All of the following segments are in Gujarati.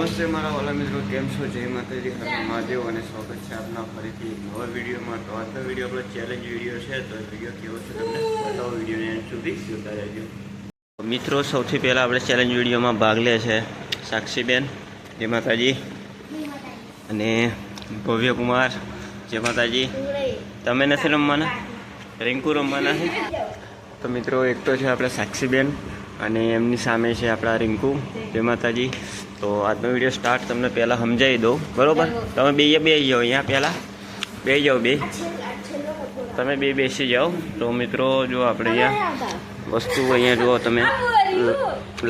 નમસ્તે મારા વાલા મિત્રો, કેમ છો? જય માતાજી. હર મહાદેવ અને સ્વાગત છે આપના ફરીથી એક નવા વિડીયોમાં. તો આજનો વીડિયો આપણો ચેલેન્જ વીડિયો છે. તો વીડિયો કેવો છે તમને બતાવો વિડીયોને એન્ડ સુધી જોતા રહેજો. મિત્રો, સૌથી પહેલાં આપણે ચેલેન્જ વિડીયોમાં ભાગ લે છે સાક્ષીબેન, જય માતાજી. અને ભવ્ય કુમાર, જય માતાજી. તમે નથી રમવાના? રિંકુ રમવાના છે? તો મિત્રો, એક તો છે આપણે સાક્ષીબેન અને એમની સામે છે આપણા રિંકુ, જય માતાજી. તો આજનો વીડિયો સ્ટાર્ટ તમને પહેલાં સમજાવી દઉં. બરોબર? તમે બે બે જાઓ અહીંયા પહેલાં. બે જાઓ બે. તમે બે બેસી જાઓ. તો મિત્રો જો આપણે અહીંયા વસ્તુ અહીંયા જુઓ તમે.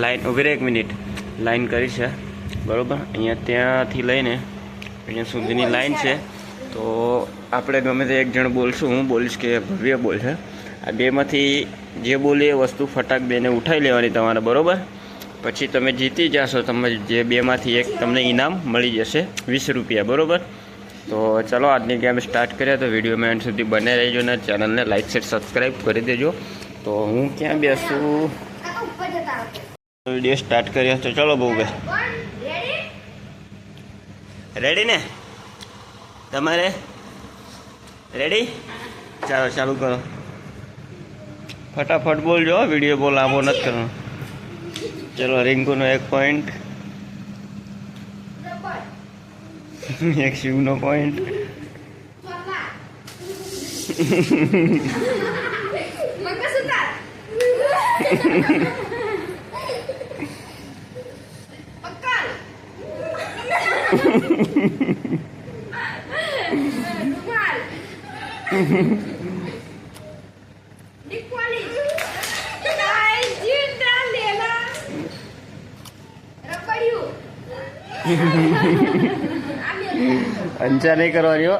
લાઈન ઊભી રહે એક મિનિટ. લાઈન કરી છે. બરોબર? અહીંયા ત્યાંથી લઈને અહીંયા સુધીની લાઈન છે. તો આપણે ગમે તે એક જણ બોલશું. હું બોલીશ કે ભવ્ય બોલશે આ બેમાંથી જે બોલીએ એ વસ્તુ ફટાક બેને ઉઠાવી લેવાની તમારે. બરોબર? પછી તમે જીતી જશો તમે જે બેમાંથી એક તમને ઇનામ મળી જશે, વીસ રૂપિયા, બરાબર? તો ચલો, આજની ગેમ સ્ટાર્ટ કરીએ તો વિડીયોમાં એન્ડ સુધી બને રહેજો ને ચેનલને લાઈક શેર સબસ્ક્રાઈબ કરી દેજો. તો હું ક્યાં બેસું? વીડિયો સ્ટાર્ટ કરીએ તો ચલો બહુ બે રેડી ને? તમારે? રેડી ચાલો, ચાલુ કરો. ફટાફટ બોલજો વીડિયો બોલ આવો નથી કરવાનો. ચલો રિંકુનો એક પોઈન્ટ એક શિવનો પોઈન્ટ અંચા નહીં કરવાની હો.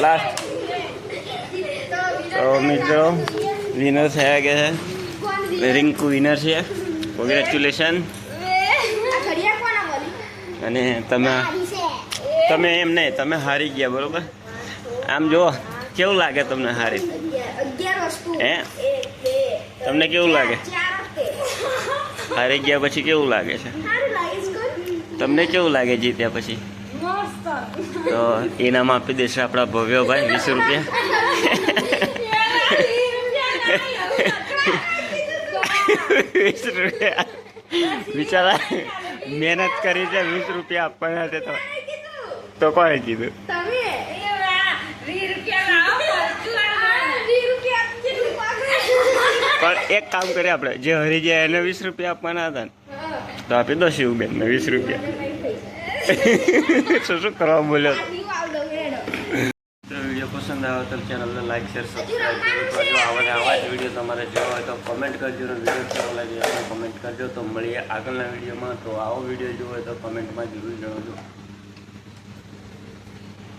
પૈસા તો મિત્રો વિનર થયા કે છે. રિંકુ વિનર છે. કોંગ્રેચ્યુલેશન અને તમે તમે એમ નહીં તમે હારી ગયા બરોબર? આમ જો કેવું લાગે તમને હારી? હે? તમને કેવું લાગે? હારી ગયા પછી કેવું લાગે છે? તમને કેવું લાગે જીત્યા પછી? તો ઇનામ આપી દેશે આપણા ભવ્યભાઈ વીસ રૂપિયા. વીસ રૂપિયા બિચારા મહેનત કરી છે વીસ રૂપિયા આપવાના છે તો. તો કોણે કીધું? પણ એક કામ કરીએ આપણે. જે હરી જાય એને વીસ રૂપિયા આપવાના હતા ને તો આપી દો શિવબેનને વીસ રૂપિયા. શું શું કરવા બોલ્યો? પસંદ આવે તો ચેનલને લાઈક શેર સબસ્ક્રાઈબ કરો આવા આવા જ વીડિયો તમારે જોવા હોય તો કમેન્ટ કરજો અને વીડિયો કેવો લાગે કમેન્ટ કરજો. તો મળીએ આગળના વિડીયોમાં તો આવો વીડિયો જોવો હોય તો કમેન્ટમાં જરૂર જણાવજો.